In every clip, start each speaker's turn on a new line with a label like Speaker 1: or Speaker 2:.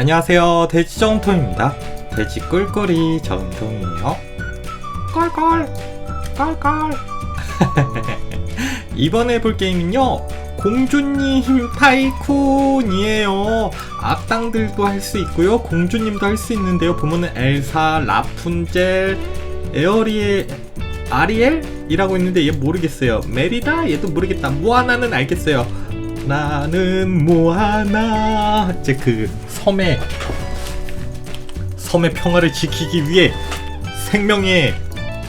Speaker 1: 안녕하세요. 돼지 정통입니다. 돼지 꿀꿀이 정통이에요. 꿀꿀 꿀꿀. 이번에 볼 게임은요 공주님 타이쿤이에요. 악당들도 할 수 있고요 공주님도 할 수 있는데요. 보면은 엘사 라푼젤 에어리엘 아리엘이라고 있는데 얘 모르겠어요. 메리다? 얘도 모르겠다. 모아나는 알겠어요 나는 모아나 이제 그 섬의 섬의 평화를 지키기 위해 생명의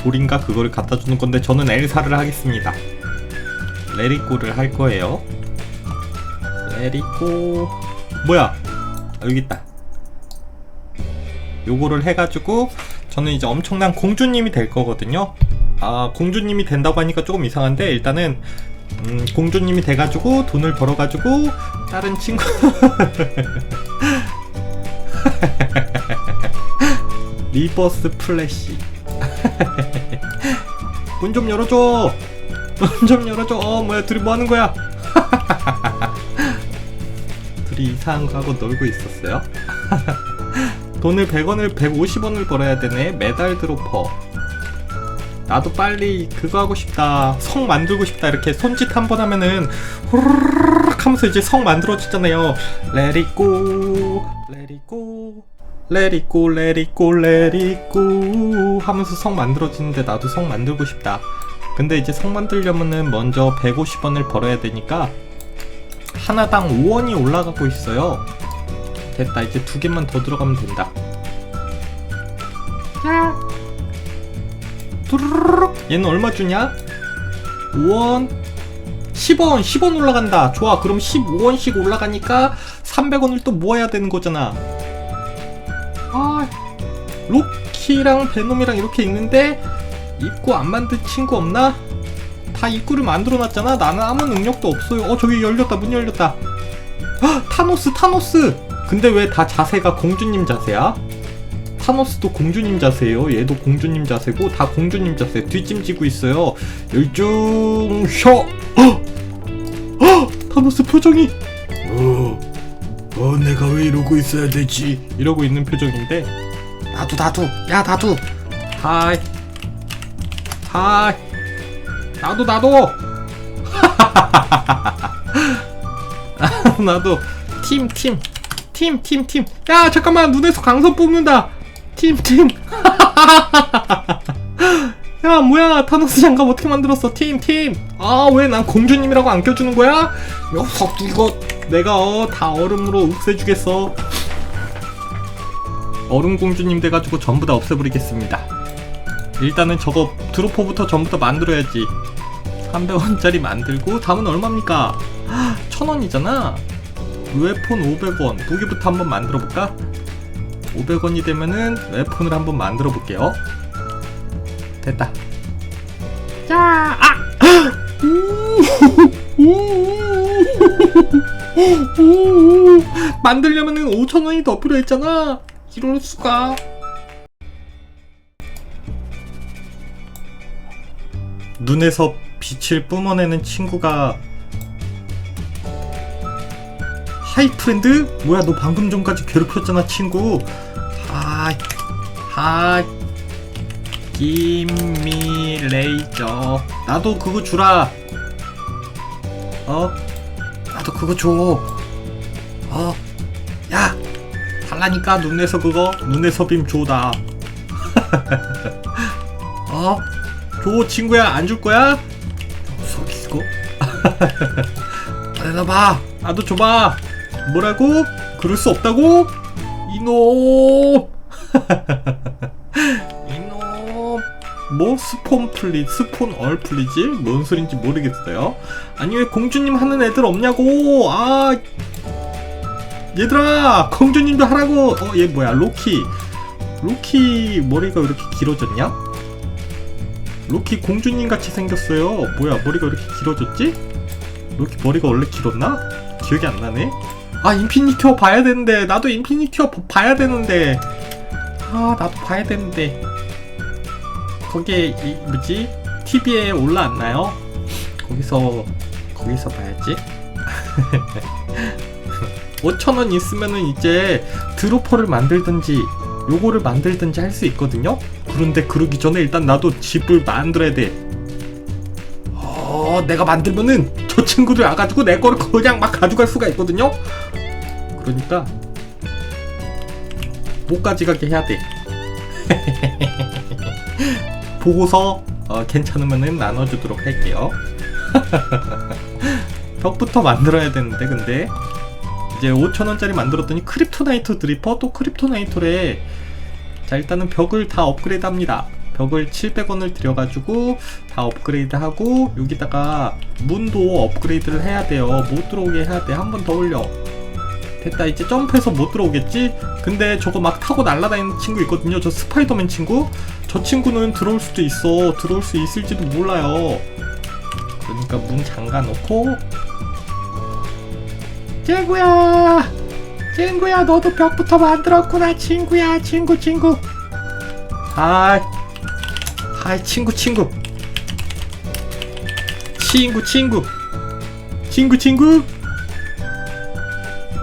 Speaker 1: 돌인가 그거를 갖다 주는 건데 저는 엘사를 하겠습니다. 레리꼬를 할 거예요. 레리꼬 뭐야? 아, 여기 있다. 요거를 해가지고 저는 이제 엄청난 공주님이 될 거거든요. 아 공주님이 된다고 하니까 조금 이상한데 일단은 음, 공주님이 돼가지고 돈을 벌어가지고 다른 친구 리버스 플래시. 문 좀 열어줘. 문 좀 열어줘. 어 뭐야 둘이 뭐 하는 거야? 둘이 이상한 거 하고 놀고 있었어요. 돈을 100원을 150원을 벌어야 되네. 메달 드로퍼 나도 빨리 그거 하고 싶다 성 만들고 싶다 이렇게 손짓 한 번 하면은 호르륵 하면서 이제 성 만들어지잖아요. It go Let it go 하면서 성 만들어지는데 나도 성 만들고 싶다. 근데 이제 성 만들려면은 먼저 150원을 벌어야 되니까 하나당 5원이 올라가고 있어요. 됐다. 이제 두 개만 더 들어가면 된다 뚜루루룩. 얘는 얼마 주냐? 5원 10원 10원 올라간다. 좋아. 그럼 15원씩 올라가니까 300원을 또 모아야 되는 거잖아. 아 로키랑 베놈이랑 이렇게 있는데 입구 안 만든 친구 없나? 다 입구를 만들어 놨잖아. 나는 아무 능력도 없어요. 어 저기 열렸다. 문 열렸다. 헉, 타노스 타노스. 근데 왜 다 자세가 공주님 자세야? 타노스도 공주님 자세예요. 얘도 공주님 자세고 다 공주님 자세. 뒷짐지고 있어요. 열중 셔. 헉! 헉! 타노스 표정이 어, 어 내가 왜 이러고 있어야 되지? 이러고 있는 표정인데 나도 나도 야 나도 하이 하이 나도 나도 나도 팀 팀 팀 팀 팀 야 잠깐만 눈에서 강선 뽑는다 팀 팀. 야 뭐야 타노스 장갑 어떻게 만들었어 팀 팀. 아 왜 난 공주님이라고 안 껴주는 거야? 녀석 이거 내가 어, 다 얼음으로 없애주겠어. 얼음 공주님 돼가지고 전부 다 없애버리겠습니다. 일단은 저거 드로퍼부터 전부 다 만들어야지. 300원짜리 만들고 다음은 얼마입니까? 1000원이잖아. 웨폰 500원 무기부터 한번 만들어 볼까? 500원이 되면은 웨폰을 한번 만들어 볼게요. 됐다. 자, 아! 만들려면은 5,000원이 더 필요했잖아. 이럴 수가. 눈에서 빛을 뿜어내는 친구가 하이 프렌드? 뭐야 너 방금 전까지 괴롭혔잖아 친구. 하이 하이. 김미 레이저 나도 그거 주라. 어? 나도 그거 줘 어 야 달라니까 눈에서 그거. 눈에서 빔 줘다. 어? 줘 친구야. 안 줄 거야? 속이고 내놔봐. 나도 줘봐 뭐라고? 그럴 수 없다고? 이놈! 이놈! 뭐 스폰 플리, 스폰 얼 플리즈? 뭔 소린지 모르겠어요. 아니 왜 공주님 하는 애들 없냐고! 아! 얘들아! 공주님도 하라고! 어, 얘 뭐야, 로키. 로키 머리가 왜 이렇게 길어졌냐? 로키 공주님 같이 생겼어요. 뭐야, 머리가 왜 이렇게 길어졌지? 로키 머리가 원래 길었나? 기억이 안 나네? 아 인피니티 워 봐야 되는데. 나도 인피니티 워 봐야 되는데. 아 나도 봐야 되는데. 거기에 이 뭐지? TV에 올라왔나요? 거기서 거기서 봐야지. 5천원 있으면은 이제 드로퍼를 만들든지 요거를 만들든지 할 수 있거든요? 그런데 그러기 전에 일단 나도 집을 만들어야 돼. 어, 내가 만들면은 저 친구들 와가지고 내 거를 그냥 막 가져갈 수가 있거든요 그러니까 못 가져가게 해야 돼. 보고서 어, 괜찮으면은 나눠주도록 할게요. 벽부터 만들어야 되는데 근데. 이제 5천원짜리 만들었더니 크립토나이트 드리퍼? 또 크립토나이트래. 자 일단은 벽을 다 업그레이드 합니다. 벽을 700원을 들여가지고 다 업그레이드 하고 여기다가 문도 업그레이드를 해야 돼요. 못 들어오게 해야 돼. 한 번 더 올려 됐다 이제 점프해서 못 들어오겠지? 근데 저거 막 타고 날아다니는 친구 있거든요. 저 스파이더맨 친구? 저 친구는 들어올 수도 있어. 들어올 수 있을지도 몰라요. 그러니까 문 잠가 놓고. 친구야! 친구야 너도 벽부터 만들었구나. 친구야 친구 친구. 하이. 하이 친구 친구. 친구 친구. 친구 친구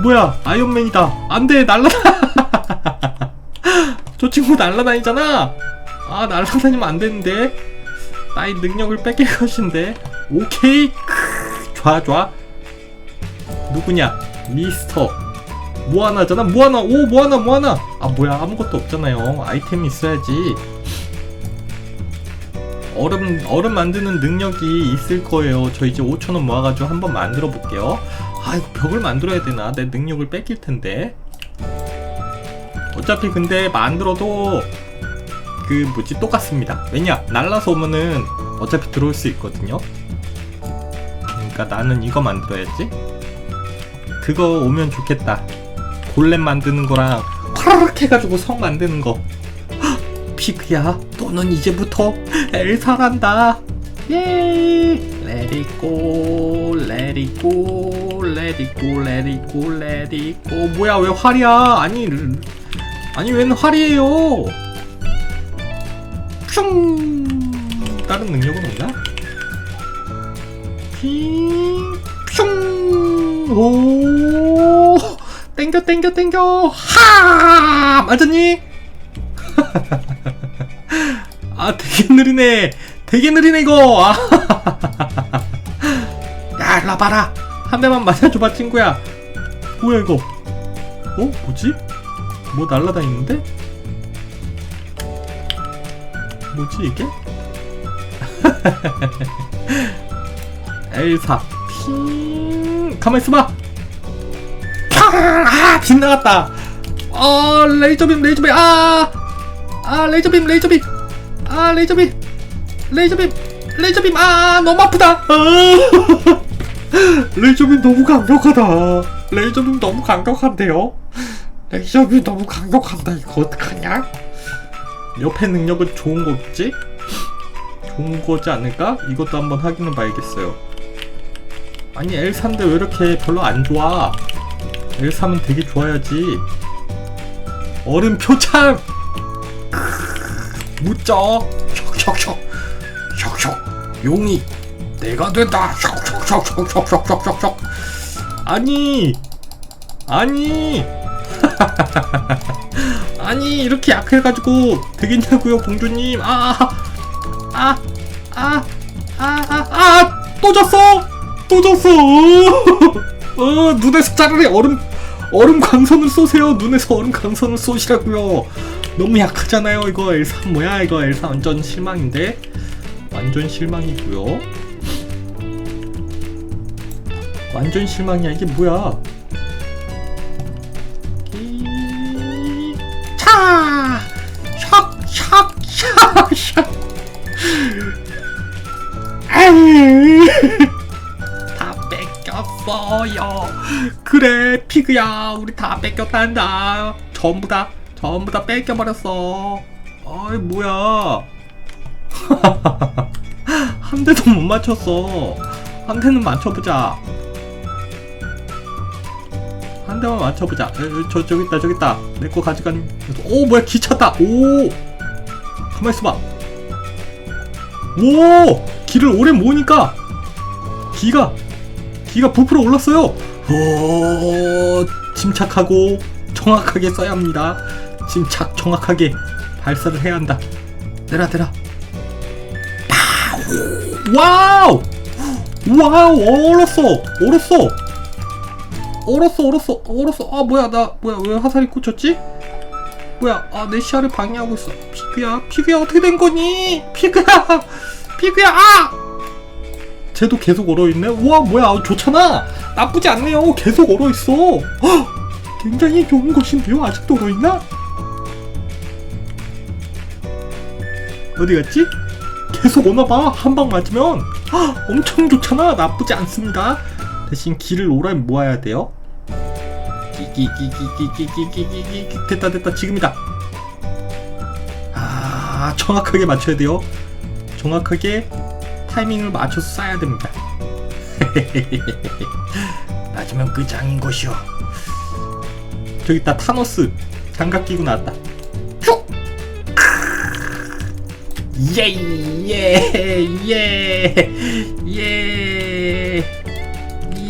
Speaker 1: 뭐야 아이언맨이다. 안돼 날라다. 저 친구 날라다니잖아. 아 날라다니면 안 되는데. 나의 능력을 뺏길 것인데. 오케이. 크, 좋아 좋아. 누구냐? 미스터. 모아나잖아? 모아나? 오 모아나 모아나? 아 뭐야. 아무것도 없잖아요 아이템이 있어야지. 얼음 얼음 만드는 능력이 있을 거예요. 저 이제 5천원 모아가지고 한번 만들어 볼게요 아 벽을 만들어야 되나? 내 능력을 뺏길 텐데. 어차피 근데 만들어도 그 뭐지? 똑같습니다. 왜냐? 날라서 오면은 어차피 들어올 수 있거든요. 그러니까 나는 이거 만들어야지. 그거 오면 좋겠다. 골렘 만드는 거랑 파라락 해가지고 성 만드는 거. 헉, 피크야 너는 이제부터 엘사란다. 예 Let it go Let it go Let it go Let it go Let it go 뭐야 왜 활이야 아니 아니 웬 활이에요 슝 다른 능력은 없나? 핑! 오! 땡겨 땡겨 땡겨! 하! 맞았니? 아 되게 느리네 되게 느리네 이거. 아. 야 일로 와봐라. 한 대만 맞아줘봐 친구야. 뭐야 이거? 어? 뭐지? 뭐 날라다니는데? 뭐지 이게? 엘사. 핑. 가만 있어봐. 팡아 빗나갔다. 어 레이저빔 레이저빔. 아아 레이저빔 레이저빔. 아 레이저빔 레이저빔 레이저빔 아 너무 아프다 아, 레이저빔 너무 강력하다 레이저빔 너무 강력한데요 레이저빔 너무 강력한다 이거 어떡하냐 옆에 능력은 좋은 거겠지? 좋은 거지 않을까? 이것도 한번 확인해 봐야겠어요. 아니 엘사인데 왜 이렇게 별로 안 좋아? 엘사면 되게 좋아야지. 얼음 표창! 무쩍! 슉슉슉! 용이 내가 된다. 쇽쇽쇽쇽쇽쇽쇽. 아니, 아니, 아니 이렇게 약해가지고 되겠냐고요, 공주님? 아, 아, 아, 아, 아, 아, 아, 또 졌어, 또 졌어. 어, 눈에서 자르래 얼음 얼음 강선을 쏘세요. 눈에서 얼음 강선을 쏘시라고요. 너무 약하잖아요. 이거 엘사 뭐야? 이거 엘사 완전 실망인데. 완전 실망이고요 완전 실망이야 이게 뭐야 차! 샥! 샥! 샥! 샥! 다 뺏겼어요. 그래, 피그야, 우리 다 뺏겼단다. 전부 다, 전부 다 뺏겨버렸어. 어이, 뭐야. 한 대도 못 맞췄어. 한 대는 맞춰보자. 한 대만 맞춰보자. 저 저기 있다 저기 있다. 내 거 가져간. 오 뭐야 기차다. 오. 가만 있어봐. 오 기를 오래 모으니까 기가 기가 부풀어 올랐어요. 오 침착하고 정확하게 써야 합니다. 침착 정확하게 발사를 해야 한다. 내라 내라. 와우! 와우 얼었어 얼었어 얼었어 얼었어 얼었어 아 뭐야 나 뭐야 왜 화살이 꽂혔지? 뭐야 아 내 시야를 방해하고 있어 피그야 피그야 어떻게 된 거니? 피그야 피그야 아! 쟤도 계속 얼어있네? 우와 뭐야 좋잖아 나쁘지 않네요 계속 얼어있어 헉! 굉장히 좋은 것인데요 아직도 얼어있나? 어디 갔지? 계속 오나봐 한 방 맞으면 헉! 엄청 좋잖아 나쁘지 않습니다 대신 길을 오라면 모아야 돼요 끼끼끼끼끼끼끼끼끼 됐다 됐다 지금이다 아 정확하게 맞춰야 돼요 정확하게 타이밍을 맞춰서 쏴야 됩니다 맞으면 끝장인 것이오 저기 있다 타노스 장갑 끼고 나왔다 예예예예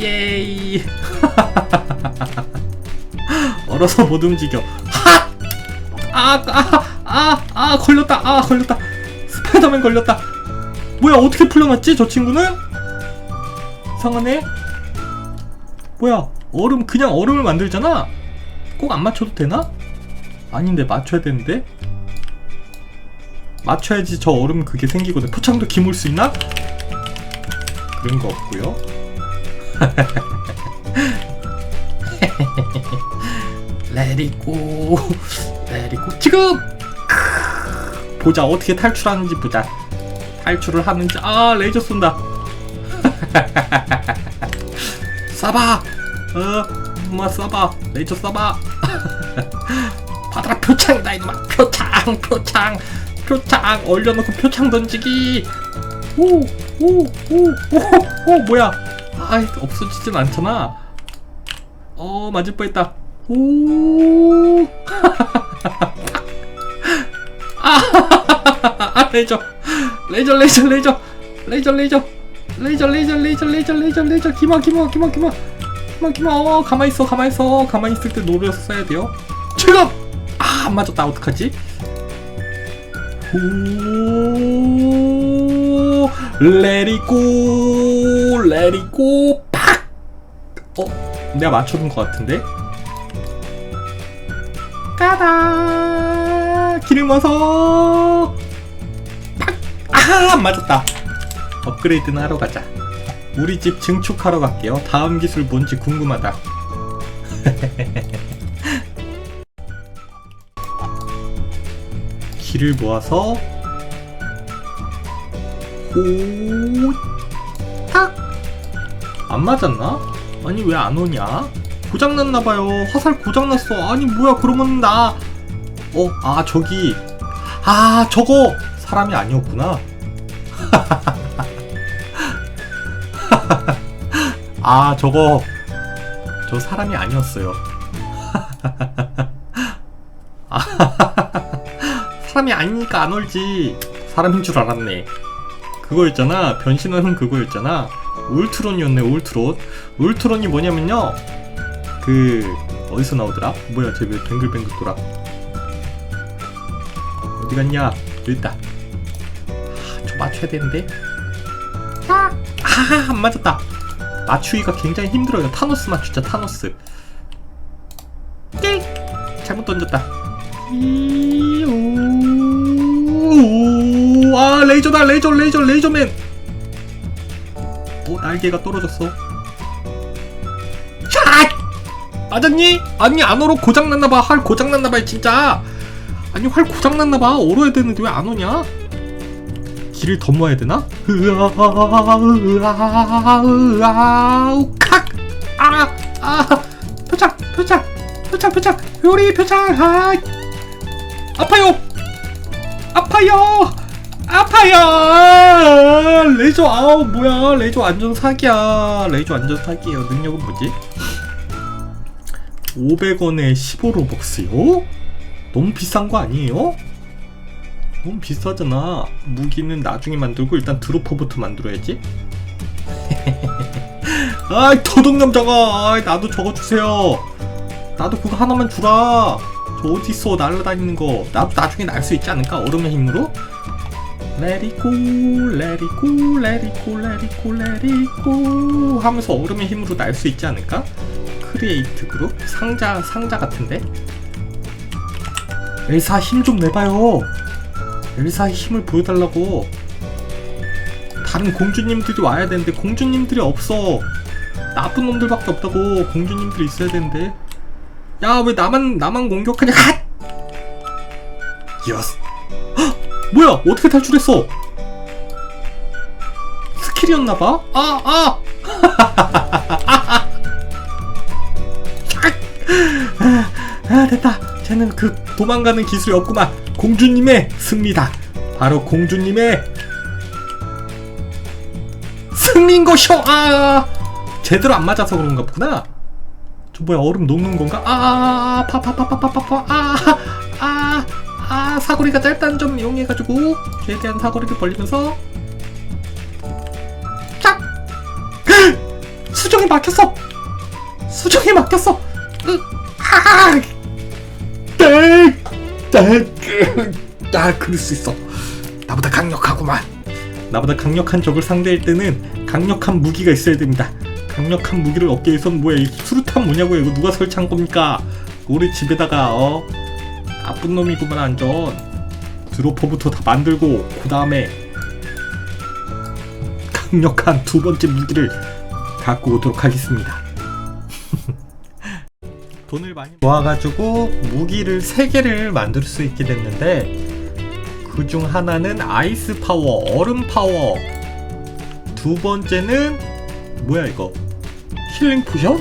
Speaker 1: 예이 얼어서 못 움직여 하! 아, 아, 아, 아, 걸렸다, 아, 걸렸다. 스파이더맨 걸렸다. 뭐야, 어떻게 풀려났지, 저 친구는? 이상하네. 뭐야, 얼음, 그냥 얼음을 만들잖아? 꼭 안 맞춰도 되나? 아닌데, 맞춰야 되는데? 맞춰야지 저 얼음 그게 생기거든. 표창도 기물 수 있나? 그런 거 없고요. 레디고 레디고 지금! 보자. 어떻게 탈출하는지 보자. 탈출을 하는지. 아 레이저 쏜다. 쏴봐! 어 엄마 쏴봐. 레이저 쏴봐. 받아라 표창이다 이놈아. 표창 표창 표창 얼려놓고 표창 던지기 오 오 오 오오 뭐야 아 없어지진 않잖아 어 맞을 뻔했다 오. 아, 아, 레이저. 레이저, 레이저, 레이저. 레이저, 레이저. 레이저, 레이저, 레이저, 레이저, 레이저, 레이저. 기마, 기마, 기마, 기마. 기마, 기마. 어, 가만히 있어, 가만히 있어. 가만히 있을 때 써야 돼요. 지금! 아, 안 맞았다. 어떡하지? 오. 레리고, 레리고, 팍! 어? 내가 맞춰둔 것 같은데? 까다 기름 와서 팍! 아, 안 맞았다. 업그레이드는 하러 가자. 우리 집 증축하러 갈게요. 다음 기술 뭔지 궁금하다. 길을 모아서 호, 탁! 안 맞았나? 아니 왜 안 오냐? 고장났나봐요. 화살 고장났어. 아니 뭐야 그러면 나 어? 아 저기 아 저거 사람이 아니었구나. 아 저거 저 사람이 아니었어요. 사람이 아니니까 안 올지. 사람인 줄 알았네. 그거였잖아. 변신하는 그거였잖아. 울트론이었네 울트론. 울트론이 뭐냐면요. 그 어디서 나오더라? 뭐야 쟤 왜 뱅글뱅글 돌아? 어디 갔냐? 여기 있다. 아, 저 맞춰야 되는데. 아, 아, 안 맞았다. 맞추기가 굉장히 힘들어요. 타노스 맞추자 타노스. 띵 잘못 던졌다. 이 레이저다 레이저 레이저 레이저맨 오 날개가 떨어졌어 샷 맞았니? 아니 안 얼어 고장났나봐 활 고장났나봐 진짜 아니 활 고장났나봐 얼어야 되는데 왜 안 오냐? 길을 더 모아야 되나? 으아 으아 으아 우칵 아아 표창 표창 표창 표창 요리 표창 아 아파요 아파요 아파요 레이저 아우 뭐야 레이저 완전 사기야 레이저 완전 사기예요 능력은 뭐지? 500원에 15로벅스요? 너무 비싼 거 아니에요? 너무 비싸잖아. 무기는 나중에 만들고 일단 드로퍼부터 만들어야지. 아이 도둑놈 저거. 아이 나도 저거 주세요. 나도 그거 하나만 주라 저 어딨어 날아다니는 거 나도 나중에 날 수 있지 않을까 얼음의 힘으로 Let it go, let it go, let it go, let it go, let it go 하면서 얼음의 힘으로 날 수 있지 않을까? 크리에이트 그룹? 상자, 상자 같은데? 엘사 힘 좀 내봐요 엘사의 힘을 보여달라고 다른 공주님들이 와야 되는데 공주님들이 없어 나쁜 놈들밖에 없다고 공주님들이 있어야 되는데 야 왜 나만 나만 공격하냐 핫! 예스 헉! 뭐야 어떻게 탈출했어? 스킬이었나봐? 아 아! 아 됐다. 쟤는 그 도망가는 기술이 없구만. 공주님의 승리다. 바로 공주님의 승리인 것이오! 아 제대로 안 맞아서 그런가 보구나. 저 뭐야 얼음 녹는 건가? 아파파파파파파파 아아 아, 사거리가 짧다는 점 이용해가지고 최대한 사거리를 벌리면서 짝! 수정이 막혔어! 수정이 막혔어! 으, 아 땡! 땡! 아 그럴 수 있어. 나보다 강력하구만. 나보다 강력한 적을 상대할 때는 강력한 무기가 있어야 됩니다. 강력한 무기를 얻기 위해선 뭐야 이 수류탄 뭐냐고요? 이거 누가 설치한 겁니까? 우리 집에다가 어 나쁜 놈이구만 완전. 드로퍼부터 다 만들고 그 다음에 강력한 두 번째 무기를 갖고 오도록 하겠습니다. 돈을 많이 모아가지고 무기를 3개를 만들 수 있게 됐는데 그 중 하나는 아이스 파워, 얼음 파워. 두 번째는 뭐야 이거? 힐링 포션?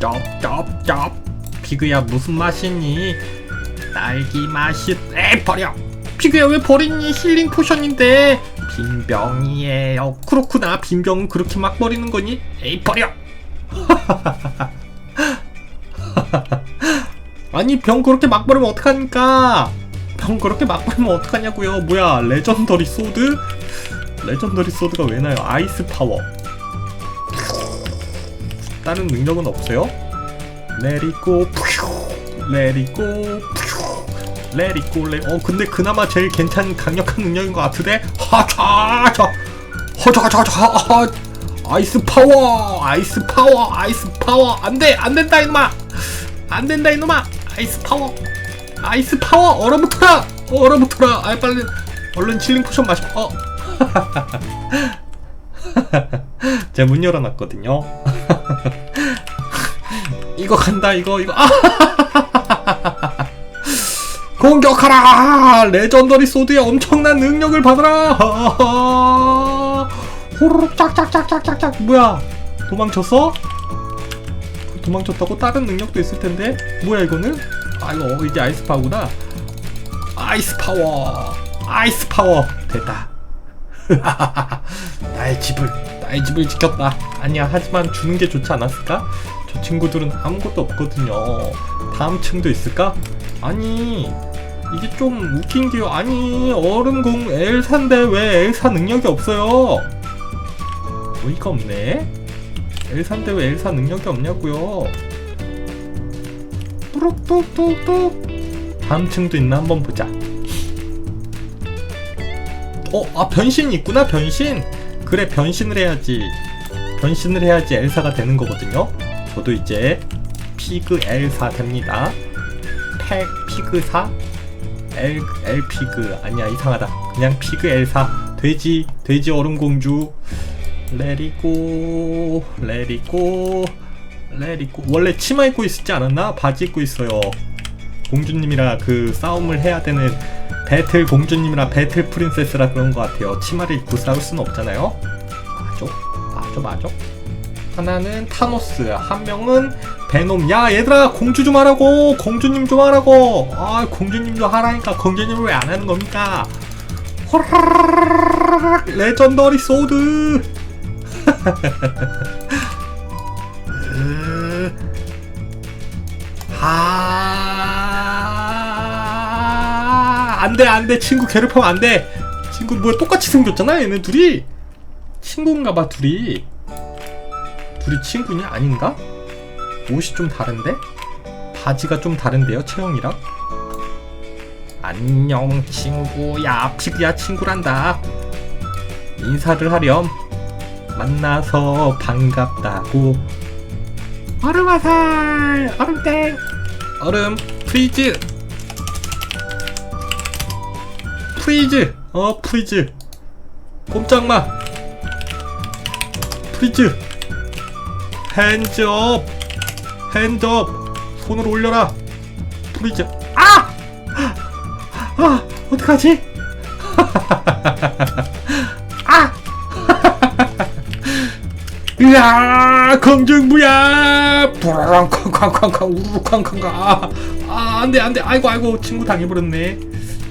Speaker 1: 쩝쩝쩝쩝 피그야 무슨 맛이니? 딸기 맛이 에 버려. 피그야 왜 버리니? 힐링 포션인데. 빈병이에요. 그렇구나. 빈병은 그렇게 막 버리는 거니? 에이 버려. 아니 병 그렇게 막 버리면 어떡합니까? 병 그렇게 막 버리면 어떡하냐고요? 뭐야 레전더리 소드? 레전더리 소드가 왜 나요? 아이스 파워. 다른 능력은 없어요? 레리고 레리고 레리고 레. 어 근데 그나마 제일 괜찮은 강력한 능력인 것 같은데. 하차차 허자자자 아이스 파워 아이스 파워 아이스 파워. 안돼 안된다 이놈아. 안된다 이놈아. 아이스 파워. 아이스 파워 얼어붙어라. 얼어붙어라. 아 빨리. 얼른 칠링 포션 마셔. 어. 제가 문 열어놨거든요 이거 간다 이거 이거. 아! 공격하라! 레전더리 소드의 엄청난 능력을 받아라! 호로록 짝짝짝짝짝짝. 뭐야? 도망쳤어? 도망쳤다고 다른 능력도 있을 텐데? 뭐야 이거는? 아 이거 이제 아이스 파워구나. 아이스 파워! 아이스 파워! 됐다. 나의 집을 나의 집을 지켰다. 아니야 하지만 주는 게 좋지 않았을까? 저 친구들은 아무것도 없거든요 다음 층도 있을까? 아니 이게 좀 웃긴 게요 아니 얼음공 엘사인데 왜 엘사 능력이 없어요 어이가 없네 엘사인데 왜 엘사 능력이 없냐고요 뚜룩뚜룩뚜룩 다음 층도 있나 한번 보자 어, 아 변신이 있구나 변신. 그래 변신을 해야지. 변신을 해야지 엘사가 되는 거거든요. 저도 이제 피그 엘사 됩니다. 팩 피그사 엘 엘피그 아니야 이상하다. 그냥 피그 엘사 돼지 돼지 얼음 공주 레리고 레리고 레리고 원래 치마 입고 있었지 않았나? 바지 입고 있어요. 공주님이라 그 싸움을 해야 되는 배틀 공주님이라 배틀 프린세스라 그런 것 같아요. 치마를 입고 싸울 수는 없잖아요. 맞죠? 맞죠, 맞죠? 하나는 타노스, 한 명은 베놈. 야, 얘들아, 공주 좀 하라고! 공주님 좀 하라고! 아, 공주님 좀 하라니까, 공주님을 왜안 하는 겁니까? 호라라라라라라, 레전더리 소드! 으, 아, 안 돼, 안 돼. 친구 괴롭히면 안 돼. 친구 뭐야 똑같이 생겼잖아, 얘네 둘이. 친구인가 봐, 둘이. 둘이 친구냐? 아닌가? 옷이 좀 다른데? 바지가 좀 다른데요, 체형이랑? 안녕, 친구야. 피그야 친구란다. 인사를 하렴. 만나서 반갑다고. 얼음 화살! 얼음땡! 얼음, 프리즈! 프리즈! 어, 프리즈! 꼼짝마! 프리즈! 핸즈업! 핸드업! 손을 올려라! 프리즈! 아! 아! 어떡하지? 아! 으아! 쾅쾅쾅쾅 우르르 쾅쾅쾅 아, 아 안돼 안돼 아이고 아이고 친구 당해버렸네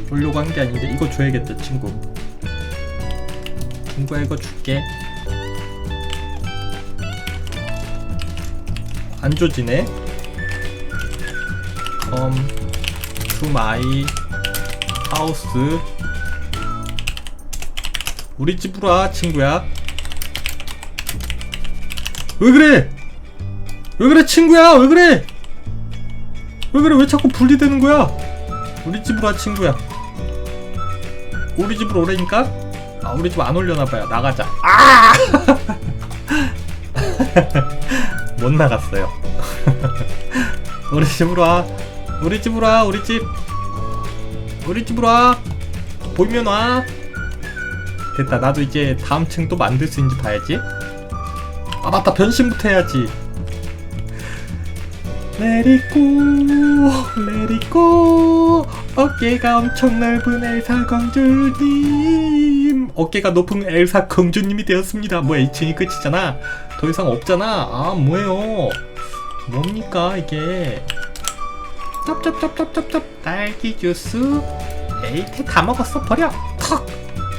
Speaker 1: 보려고 한 게 아닌데 이거 줘야겠다 친구 친구야 이거 줄게 안 조지네 come to my 우리 집으로 와 친구야. 왜 그래? 왜 그래 친구야? 왜 그래? 왜 그래? 왜 자꾸 분리되는 거야? 우리 집으로 와 친구야. 우리 집으로 오래니까? 아 우리 집 안 올려나봐요. 나가자. 아! 못 나갔어요. 우리 집으로 와. 우리 집으로 와 우리 집. 우리 집으로 와. 보이면 와. 됐다. 나도 이제 다음 층 또 만들 수 있는지 봐야지. 아 맞다. 변신부터 해야지. It go. 어깨가 엄청 넓은 엘사 공주님. 어깨가 높은 엘사 공주님이 되었습니다. 뭐야, 2층이 끝이잖아. 더 이상 없잖아. 아, 뭐예요? 뭡니까, 이게. 쩝쩝쩝쩝쩝쩝. 딸기 주스. 에이, 태다 먹었어. 버려. 턱.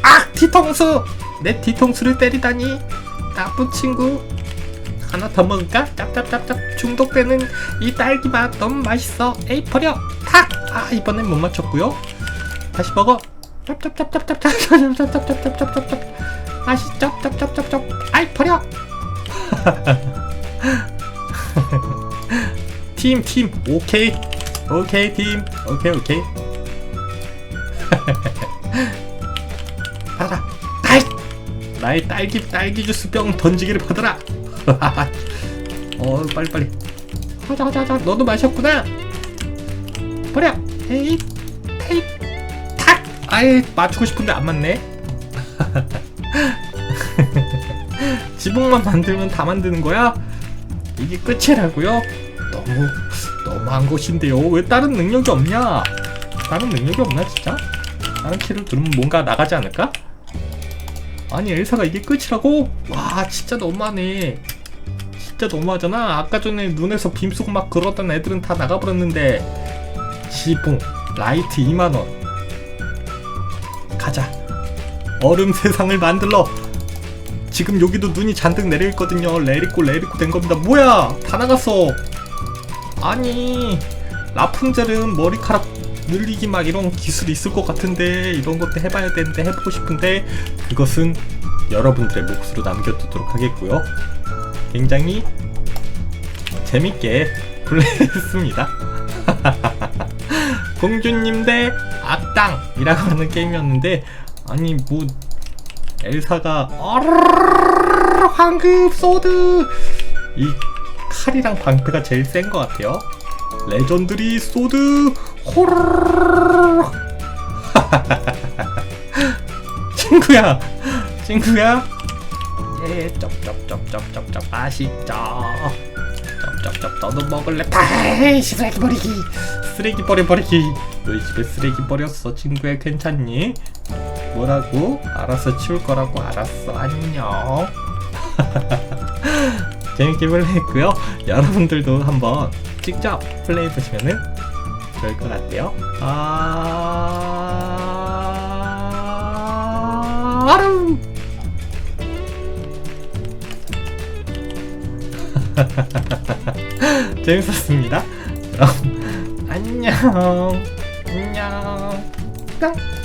Speaker 1: 아, 뒤통수. 내 뒤통수를 때리다니. 나쁜 친구. 하나 더 먹을까? 짭짭짭짭 중독되는 이 딸기 맛 너무 맛있어 에이 버려 탁! 아 이번엔 못 맞췄고요 다시 먹어 짭짭짭짭짭짭짭짭짭짭짭짭짭 맛있죠? 짭짭짭짭 아이 버려 팀 팀. 오케이. 오케이 팀. 오케이 오케이. 받아 나이 나의 딸기 딸기 주스 병 던지기를 받아라. 어 빨리 빨리. 하자 하자 하자. 너도 마셨구나. 버려. 에이 테이. 탁. 아예 맞추고 싶은데 안 맞네 지붕만 만들면 다 만드는 거야? 이게 끝이라고요? 너무 너무한 것인데요. 왜 다른 능력이 없냐? 다른 능력이 없나 진짜? 다른 키를 누르면 뭔가 나가지 않을까? 아니 엘사가 이게 끝이라고? 와 진짜 너무하네. 진짜 너무하잖아. 아까 전에 눈에서 빔 쏘고 막 그러던 애들은 다 나가버렸는데. 지붕 라이트 2만원. 가자. 얼음 세상을 만들러 지금 여기도 눈이 잔뜩 내려있거든요 레리꼬 레리꼬 된 겁니다 뭐야 다 나갔어 아니 라푼젤은 머리카락 늘리기 막 이런 기술이 있을 것 같은데 이런 것도 해봐야 되는데 해보고 싶은데 그것은 여러분들의 몫으로 남겨두도록 하겠고요. 굉장히 재밌게 플레이했습니다. 공주님 대 악당이라고 하는 게임이었는데 아니 뭐 엘사가 어르르르 황금 소드! 이 칼이랑 방패가 제일 센 것 같아요. 레전드리 소드! 호르르르 친구야! 친구야! 예 쩝쩝쩝쩝쩝쩝. 맛있죠? 쩝쩝쩝. 너도 먹을래? 다이 쓰레기 버리기! 쓰레기 버려 버리기! 너희 집에 쓰레기 버렸어 친구야. 괜찮니 뭐라고 알아서 치울 거라고 알았어 안녕 재밌게 플레이했고요 여러분들도 한번 직접 플레이 보시면은 좋을 것 같아요. 아, 아름. 재밌었습니다. 그럼 안녕. 안녕. 깡.